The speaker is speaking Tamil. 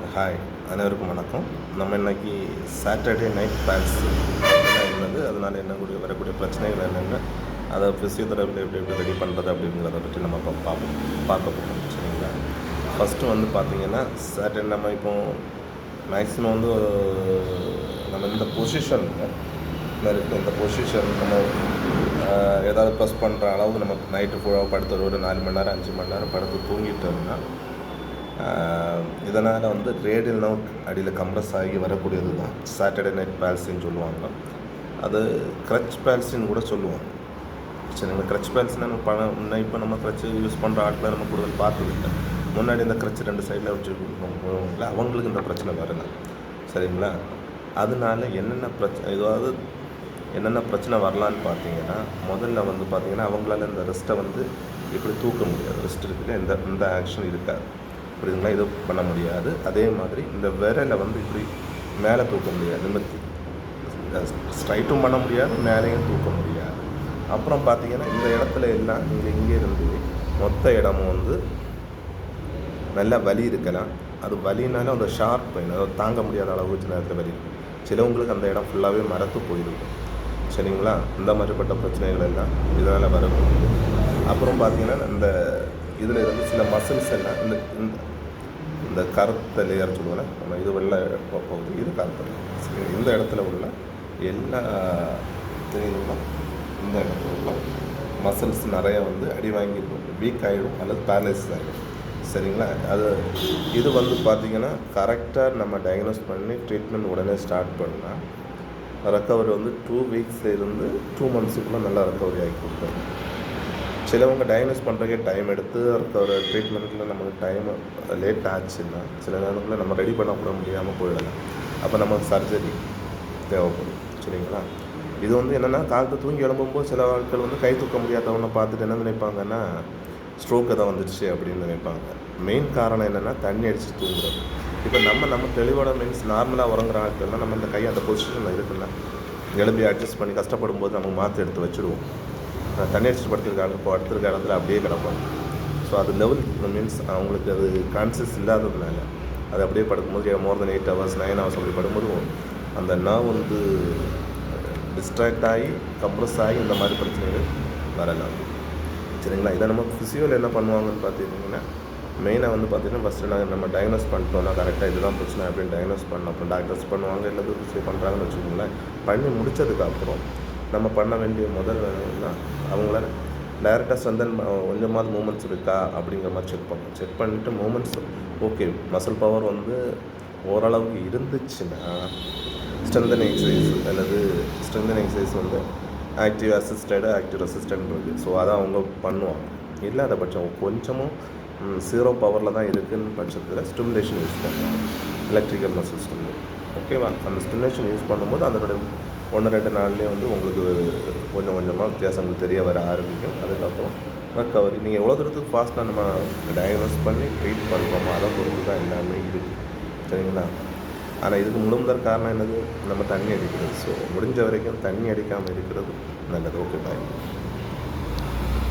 ஹாய் அனைவருக்கும் வணக்கம். நம்ம இன்னைக்கு சாட்டர்டே நைட் பேக்ஸ் என்னது அதனால் என்ன கூடிய வரக்கூடிய பிரச்சனைகள் என்னென்ன? அதை ஃபிசியோதெரபியில் எப்படி எப்படி ரெடி பண்ணுறது அப்படிங்கிறத பற்றி நம்ம இப்போ பார்ப்போம். பார்க்க போகிறோம் சரிங்களா? ஃபஸ்ட்டு வந்து பார்த்திங்கன்னா சாட்டர்டே நம்ம இப்போ மேக்ஸிமம் வந்து நம்ம இந்த பொசிஷன் இருக்குது இந்த பொசிஷன் நம்ம ஏதாவது ப்ரெஸ் பண்ணுற அளவுக்கு நம்ம நைட்டு ஃபுல்லாக படுத்து ஒரு நாலு மணி நேரம் அஞ்சு மணி நேரம் படுத்து தூங்கிட்டோம்னா இதனால் வந்து ரேடியல் நவுட் அடியில் கம்ப்ரஸ் ஆகி வரக்கூடியது தான். சாட்டர்டே நைட் பேல்சின்னு சொல்லுவாங்க. அது க்ரச் பேல்சின்னு கூட சொல்லுவாங்க சரிங்களா க்ரச் பேல்ஸ்னா நம்ம பணம் இப்போ நம்ம க்ரச் யூஸ் பண்ணுற ஆட்களை நம்ம கூடுதல் பார்த்ததில்லை முன்னாடி இந்த க்ரச் ரெண்டு சைடில் வச்சு அவங்களுக்கு இந்த பிரச்சனை வரல சரிங்களா? அதனால என்னென்ன பிரச்சனை ஏதாவது என்னென்ன பிரச்சனை வரலான்னு பார்த்தீங்கன்னா முதல்ல வந்து பார்த்தீங்கன்னா அவங்களால இந்த ரெஸ்ட்டை வந்து இப்படி தூக்க முடியாது. ரெஸ்ட் இருக்குது இந்த இந்த ஆக்ஷன் இருக்காது. புரியுதுங்களா? இது பண்ண முடியாது. அதே மாதிரி இந்த விரலை வந்து இப்படி மேலே தூக்க முடியாது. நிமிர்த்தி ஸ்ட்ரைட்டும் பண்ண முடியாது மேலேயும் தூக்க முடியாது. அப்புறம் பார்த்தீங்கன்னா இந்த இடத்துல எல்லாம் நீங்கள் இங்கே இருந்து மொத்த இடமும் வந்து நல்லா வலி இருக்கலாம். அது வலினாலும் அந்த ஷார்ப் பெயின் அதை தாங்க முடியாத அளவு சில நேரத்தில் வலி. இருக்கும் சிலவங்களுக்கு அந்த இடம் ஃபுல்லாகவே மரத்து போயிருக்கும் சரிங்களா? இந்த மாதிரிப்பட்ட பிரச்சனைகள் எல்லாம் இதனால் வரக்கூடியது அப்புறம் பார்த்தீங்கன்னா இந்த இதில் இருந்து சில மசில்ஸ் எல்லாம் இந்த இந்த இந்த கருத்த லேயர் சொல்லுவோம்ல நம்ம இது வெள்ளை போகுது. இது கருத்த சரி, இந்த இடத்துல உள்ள எல்லா தெரியுதுங்களா இந்த இடத்துல உள்ள மசில்ஸ் நிறைய வந்து அடி வாங்கியிருக்கும். வீக் ஆகிடும் அல்லது பேலன்ஸ் ஆகிடும் சரிங்களா? அது இது வந்து பார்த்திங்கன்னா கரெக்டாக நம்ம டயக்னோஸ் பண்ணி ட்ரீட்மெண்ட் உடனே ஸ்டார்ட் பண்ணால் ரெக்கவரி வந்து டூ வீக்ஸ்லேருந்து டூ மந்த்ஸுக்குள்ளே நல்லா ரெக்கவரி ஆகி கொடுப்பேன் சிலவங்க டயக்னோஸ் பண்ணுறதுக்கே டைம் எடுத்து ஒரு ட்ரீட்மெண்ட்டில் நமக்கு டைம் லேட் ஆச்சுன்னா சில நேரங்களில் நம்ம ரெடி பண்ண கூட முடியாமல் போயிடலாம். அப்போ நமக்கு சர்ஜரி தேவைப்படும். சரிங்களா? இது வந்து என்னென்னா காலத்தை தூங்கி எழும்பும்போது சில ஆட்கள் வந்து கை தூக்க முடியாதவனை பார்த்துட்டு என்ன நினைப்பாங்கன்னா ஸ்ட்ரோக் தான் வந்துடுச்சு அப்படின்னு நினைப்பாங்க. மெயின் காரணம் என்னென்னா தண்ணி அடித்து தூங்குறது. இப்போ நம்ம நம்ம தெளிவோட மீன்ஸ் நார்மலாக உறங்குற ஆட்கள்லாம் நம்ம இந்த கை அந்த பொசிஷனில் இருக்குல்ல எழுப்பி அட்ஜஸ்ட் பண்ணி கஷ்டப்படும் போது நம்ம மாற்றி எடுத்து வச்சுடுவோம் தண்ணி அடிச்சுட்டு படுத்திருக்க ஆள் படுத்திருக்க காலத்தில் அப்படியே கிடப்பாங்க ஸோ அது லெவல் மீன்ஸ் அவங்களுக்கு அது கான்சியஸ் இல்லாததுனால அது அப்படியே படுக்கும்போது more than eight hours nine hours அப்படி படும்போது அந்த நர்வ் வந்து டிஸ்ட்ராக்ட் ஆகி கம்ப்ரஸ் ஆகி இந்த மாதிரி பிரச்சனைகள் வரலாம் சரிங்களா? இதை நம்ம ஃபிசியோவில் என்ன பண்ணுவாங்கன்னு பார்த்தீங்கன்னா மெயினாக வந்து பார்த்தீங்கன்னா ஃபஸ்ட்டு நாங்கள் நம்ம டயக்னோஸ் பண்ணிட்டோம்னா கரெக்டாக இதுதான் பிரச்சனை அப்படின்னு டயக்னோஸ் பண்ண அப்புறம் டாக்டர்ஸ் பண்ணுவாங்க இல்லை ஃபிசியோ பண்ணுறாங்கன்னு வச்சுக்கோங்களேன். பண்ணி முடித்ததுக்கப்புறம் நம்ம பண்ண வேண்டிய முதல் வேலைன்னா அவங்கள டைரெக்டாக ஸ்ட்ரென்தன் கொஞ்சமாவது மூமெண்ட்ஸ் இருக்கா அப்படிங்கிற மாதிரி செக் பண்ணணும் செக் பண்ணிவிட்டு மூமெண்ட்ஸ் ஓகே மசில் பவர் வந்து ஓரளவுக்கு இருந்துச்சுன்னா ஸ்ட்ரென்தன் எக்ஸசைஸ் அல்லது ஸ்ட்ரென்தன் எக்ஸசைஸ் வந்து ஆக்டிவ் அசிஸ்டடு ஆக்டிவ் அசிஸ்டன்ட் இருக்குது ஸோ அதை அவங்க பண்ணுவாங்க. இல்லாத பட்சம் கொஞ்சமும் ஜீரோ பவரில் தான் இருக்குதுன்னு பட்சத்தில் ஸ்டிமுலேஷன் யூஸ் பண்ணுவாங்க. எலக்ட்ரிக்கல் மசில் ஸ்டிமுலேட் ஓகேவா அந்த ஸ்டிமுலேஷன் யூஸ் பண்ணும்போது அதனுடைய ஒன்று ரெண்டு நாள்லேயே வந்து உங்களுக்கு கொஞ்சம் கொஞ்சமாக வித்தியாசங்கள் தெரிய வர ஆரம்பிக்கும். அதுக்கப்புறம் ரெக்கவரி நீங்கள் எவ்வளோ தூரத்துக்கு ஃபாஸ்ட்டாக நம்ம டயக்னோஸ் பண்ணி ட்ரீட் பண்ணுறோமோ அதை பொறுத்து தான் எல்லாமே இருக்குது சரிங்களா? ஆனால் இதுக்கு முழுமுதல் காரணம் என்னது? நம்ம தண்ணி அடிக்கிறது. ஸோ முடிஞ்ச வரைக்கும் தண்ணி அடிக்காமல் இருக்கிறது நல்லது. Okay bye